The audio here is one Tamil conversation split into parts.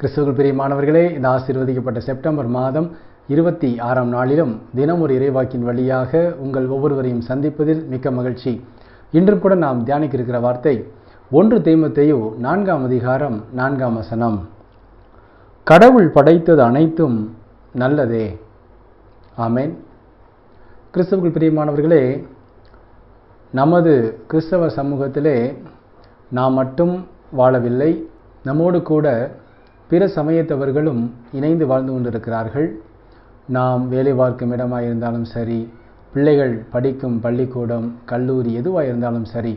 கிறிஸ்துவுக்குள் பிரியமானவர்களே இந்த ஆசீர்வதிக்கப்பட்ட செப்டம்பர் மாதம் இருபத்தி ஆறாம் நாளிலும் தினம் ஒரு இறைவாக்கின் வழியாக உங்கள் ஒவ்வொருவரையும் சந்திப்பதில் மிக்க மகிழ்ச்சி. இன்று கூட நாம் தியானிக்க இருக்கிற வார்த்தை ஒன்று தெய்மத்தையோ நான்காம் அதிகாரம் நான்காம் வசனம். கடவுள் படைத்தது அனைத்தும் நல்லதே. ஆமேன். கிறிஸ்துவுக்குள் பிரியமானவர்களே நமது கிறிஸ்தவ சமூகத்திலே நாம் மட்டும் வாழவில்லை நம்மோடு கூட பிற சமயத்தவர்களும் இணைந்து வாழ்ந்து கொண்டிருக்கிறார்கள். நாம் வேலை பார்க்கும் இடமாக இருந்தாலும் சரி பிள்ளைகள் படிக்கும் பள்ளிக்கூடம் கல்லூரி எதுவாக இருந்தாலும் சரி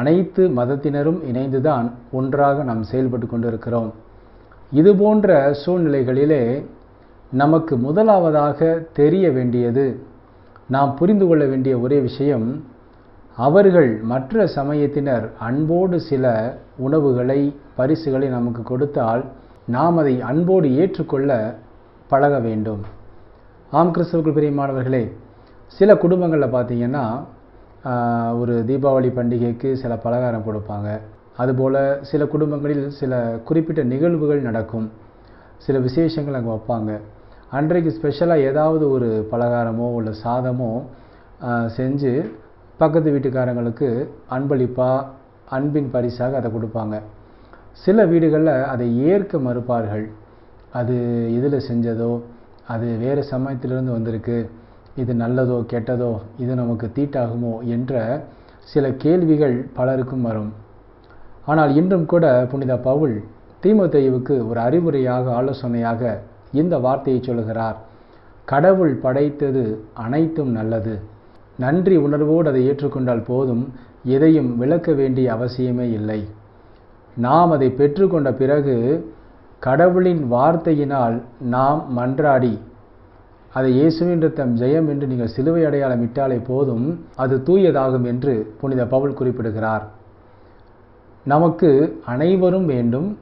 அனைத்து மதத்தினரும் இணைந்துதான் ஒன்றாக நாம் செயல்பட்டு கொண்டிருக்கிறோம். இது போன்ற சூழ்நிலைகளிலே நமக்கு முதலாவதாக தெரிய வேண்டியது நாம் புரிந்து கொள்ள வேண்டிய ஒரே விஷயம் அவர்கள் மற்ற சமயத்தினர் அன்போடு சில உணவுகளை பரிசுகளை நமக்கு கொடுத்தால் நாம் அதை அன்போடு ஏற்றுக்கொள்ள பழக வேண்டும். ஆம் கிறிஸ்தவர்கள் பிரியமானவர்களே சில குடும்பங்களில் பார்த்தீங்கன்னா ஒரு தீபாவளி பண்டிகைக்கு சில பலகாரம் கொடுப்பாங்க. அதுபோல் சில குடும்பங்களில் சில குறிப்பிட்ட நிகழ்வுகள் நடக்கும். சில விசேஷங்கள் அங்கே வைப்பாங்க. அன்றைக்கு ஸ்பெஷலாக ஏதாவது ஒரு பலகாரமோ இல்லை சாதமோ செஞ்சு பக்கத்து வீட்டுக்காரங்களுக்கு அன்பளிப்பாக அன்பின் பரிசாக அதை கொடுப்பாங்க. சில வீடுகளில் அதை ஏற்க மறுப்பார்கள். அது இதில் செஞ்சதோ அது வேறு சமயத்திலிருந்து வந்திருக்கு. இது நல்லதோ கெட்டதோ இது நமக்கு தீட்டாகுமோ என்ற சில கேள்விகள் பலருக்கும் வரும். ஆனால் இன்றும் கூட புனித பவுல் தீமோத்தேயுவுக்கு ஒரு அறிவுரையாக ஆலோசனையாக இந்த வார்த்தையை சொல்கிறார் கடவுள் படைத்தது அனைத்தும் நல்லது. நன்றி உணர்வோடு அதை ஏற்றுக்கொண்டால் போதும். எதையும் விளக்க வேண்டிய அவசியமே இல்லை. நாம் அதை பெற்றுக்கொண்ட பிறகு கடவுளின் வார்த்தையினால் நாம் மன்றாடி. அதை இயேசுவின் ரத்தம் ஜெயம் என்று நீங்கள் சிலுவை அடையாளம் இட்டாலே போதும் அது தூயதாகும் என்று புனித பவுல் குறிப்பிடுகிறார். நமக்கு அனைவரும் வேண்டும்.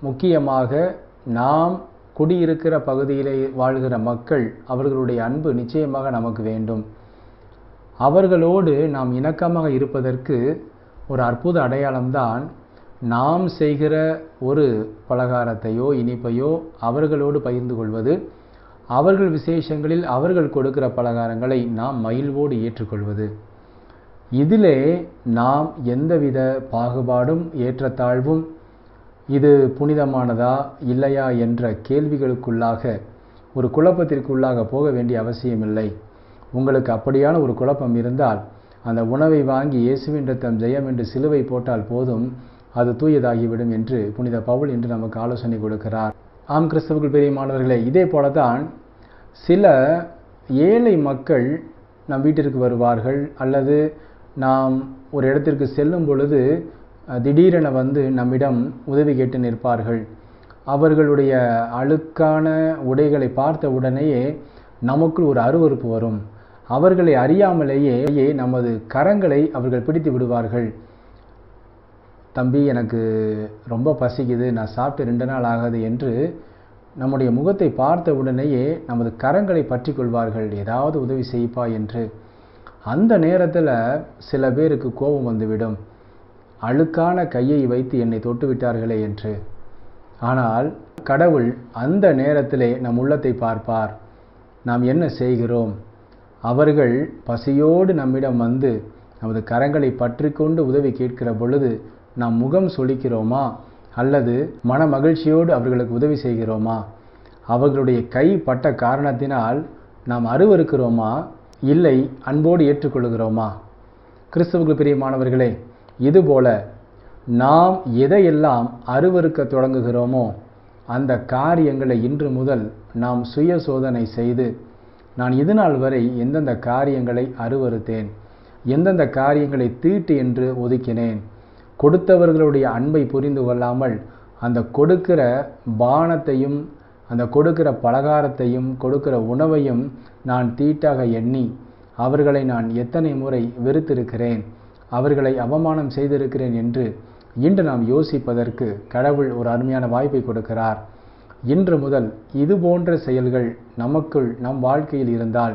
முக்கியமாக நாம் குடியிருக்கிற பகுதியிலே வாழ்கிற மக்கள் அவர்களுடைய அன்பு நிச்சயமாக நமக்கு வேண்டும். அவர்களோடு நாம் இணக்கமாக இருப்பதற்கு ஒரு அற்புத அடையாளம்தான் நாம் செய்கிற ஒரு பலகாரத்தையோ இனிப்பையோ அவர்களோடு பகிர்ந்து கொள்வது அவர்கள் விசேஷங்களில் அவர்கள் கொடுக்கிற பலகாரங்களை நாம் மகிழ்வோடு ஏற்றுக்கொள்வது. இதிலே நாம் எந்தவித பாகுபாடும் ஏற்றத்தாழ்வும் இது புனிதமானதா இல்லையா என்ற கேள்விகளுக்குள்ளாக ஒரு குழப்பத்திற்குள்ளாக போக வேண்டிய அவசியமில்லை. உங்களுக்கு அப்படியான ஒரு குழப்பம் இருந்தால் அந்த உணவை வாங்கி இயேசுவின் ரத்தம் ஜெயம் என்று சிலுவை போட்டால் போதும் அது தூயதாகிவிடும் என்று புனித பவுல் என்று நமக்கு ஆலோசனை கொடுக்கிறார். ஆம் கிறிஸ்தவர்கள் பெரிய மாணவர்களே இதே போலதான் சில ஏழை மக்கள் நம் வீட்டிற்கு வருவார்கள் அல்லது நாம் ஒரு இடத்திற்கு செல்லும் பொழுது திடீரென வந்து நம்மிடம் உதவி கேட்டு நிற்பார்கள். அவர்களுடைய அழுக்கான உடைகளை பார்த்த உடனேயே நமக்குள் ஒரு அருவருப்பு வரும். அவர்களை அறியாமலேயே நமது கரங்களை அவர்கள் பிடித்து விடுவார்கள். தம்பி எனக்கு ரொம்ப பசிக்குது நான் சாப்பிட்டு ரெண்டு நாள் ஆகாது என்று நம்முடைய முகத்தை பார்த்த உடனேயே நமது கரங்களை பற்றி கொள்வார்கள் ஏதாவது உதவி செய்ப்பா என்று. அந்த நேரத்தில் சில பேருக்கு கோபம் வந்துவிடும். அழுக்கான கையை வைத்து என்னை தொட்டு விட்டார்களே என்று. ஆனால் கடவுள் அந்த நேரத்திலே நம் உள்ளத்தை பார்ப்பார். நாம் என்ன செய்கிறோம்? அவர்கள் பசியோடு நம்மிடம் வந்து நமது கரங்களை பற்றி கொண்டு உதவி கேட்கிற பொழுது நாம் முகம் சொலிக்கிறோமா? அல்லது மன மகிழ்ச்சியோடு அவர்களுக்கு உதவி செய்கிறோமா? அவர்களுடைய கை பட்ட காரணத்தினால் நாம் அருவருக்கிறோமா? இல்லை அன்போடு ஏற்றுக்கொள்கிறோமா? கிறிஸ்துவுக்கு பிரியமானவர்களே இதுபோல நாம் எதையெல்லாம் அருவருக்க தொடங்குகிறோமோ அந்த காரியங்களை இன்று முதல் நாம் சுய சோதனை செய்து நான் இது நாள் வரை எந்தெந்த காரியங்களை அருவறுத்தேன் எந்தெந்த காரியங்களை தீட்டு என்று ஒதுக்கினேன் கொடுத்தவர்களுடைய அன்பை புரிந்து கொள்ளாமல் அந்த கொடுக்கிற பானத்தையும் அந்த கொடுக்கிற பலகாரத்தையும் கொடுக்கிற உணவையும் நான் தீட்டாக எண்ணி அவர்களை நான் எத்தனை முறை வெறுத்திருக்கிறேன் அவர்களை அவமானம் செய்திருக்கிறேன் என்று இன்று நாம் யோசிப்பதற்கு கடவுள் ஒரு அருமையான வாய்ப்பை கொடுக்கிறார். இன்று முதல் இது போன்ற செயல்கள் நமக்குள் நம் வாழ்க்கையில் இருந்தால்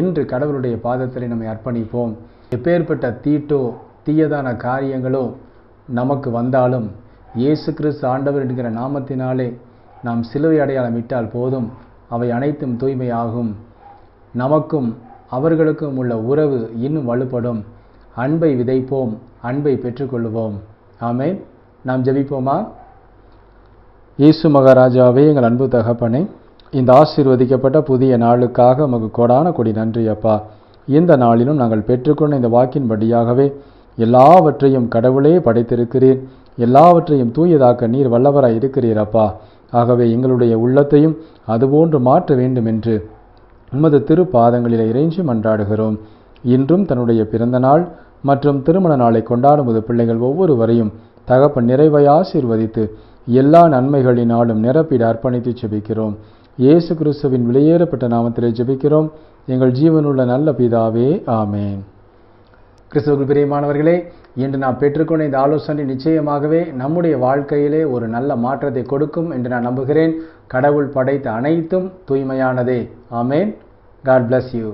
இன்று கடவுளுடைய பாதத்தில் நம்மை அர்ப்பணிப்போம். எப்பேற்பட்ட தீட்டோ தீயதான காரியங்களோ நமக்கு வந்தாலும் இயேசு கிறிஸ்து ஆண்டவர் என்கிற நாமத்தினாலே நாம் சிலுவை அடையாளம் இட்டால் போதும். அவை அனைத்தும் தூய்மையாகும். நமக்கும் அவர்களுக்கும் உள்ள உறவு இன்னும் வலுப்படும். அன்பை விதைப்போம். அன்பை பெற்றுக்கொள்வோம் ஆமே நாம் ஜெபிப்போமா? இயேசு மகாராஜாவே எங்கள் அன்பு தகப்பனே இந்த ஆசீர்வதிக்கப்பட்ட புதிய நாளுக்காக உமக்கு கொடான கொடி நன்றி அப்பா. இந்த நாளிலும் நாங்கள் பெற்றுக்கொண்ட இந்த வாக்கின்படியாகவே எல்லாவற்றையும் கடவுளே படைத்திருக்கிறீர். எல்லாவற்றையும் தூயதாக்க நீர் வல்லவராய் இருக்கிறீர் அப்பா. ஆகவே எங்களுடைய உள்ளத்தையும் அதுபோன்று மாற்ற வேண்டும் என்று உமது திருப்பாதங்களில் இறைஞ்சி மன்றாடுகிறோம். இன்றும் தன்னுடைய பிறந்த நாள் மற்றும் திருமண நாளை கொண்டாடும் போது பிள்ளைகள் ஒவ்வொருவரையும் தகப்பன் நிறைவை ஆசீர்வதித்து எல்லா நன்மைகளினாலும் நிரப்பிட அர்ப்பணித்து ஜெபிக்கிறோம். இயேசு கிறிஸ்துவின் வெளியேறப்பட்ட நாமத்திலே ஜெபிக்கிறோம். எங்கள் ஜீவனுள்ள நல்ல பிதாவே ஆமேன். கிறிஸ்துவுக்கு பிரியமானவர்களே இன்று நாம் பெற்றுக்கொண்ட இந்த ஆலோசனை நிச்சயமாகவே நம்முடைய வாழ்க்கையிலே ஒரு நல்ல மாற்றத்தை கொடுக்கும் என்று நான் நம்புகிறேன். கடவுள் படைத்த அனைத்தும் தூய்மையானதே. ஆமேன். God bless you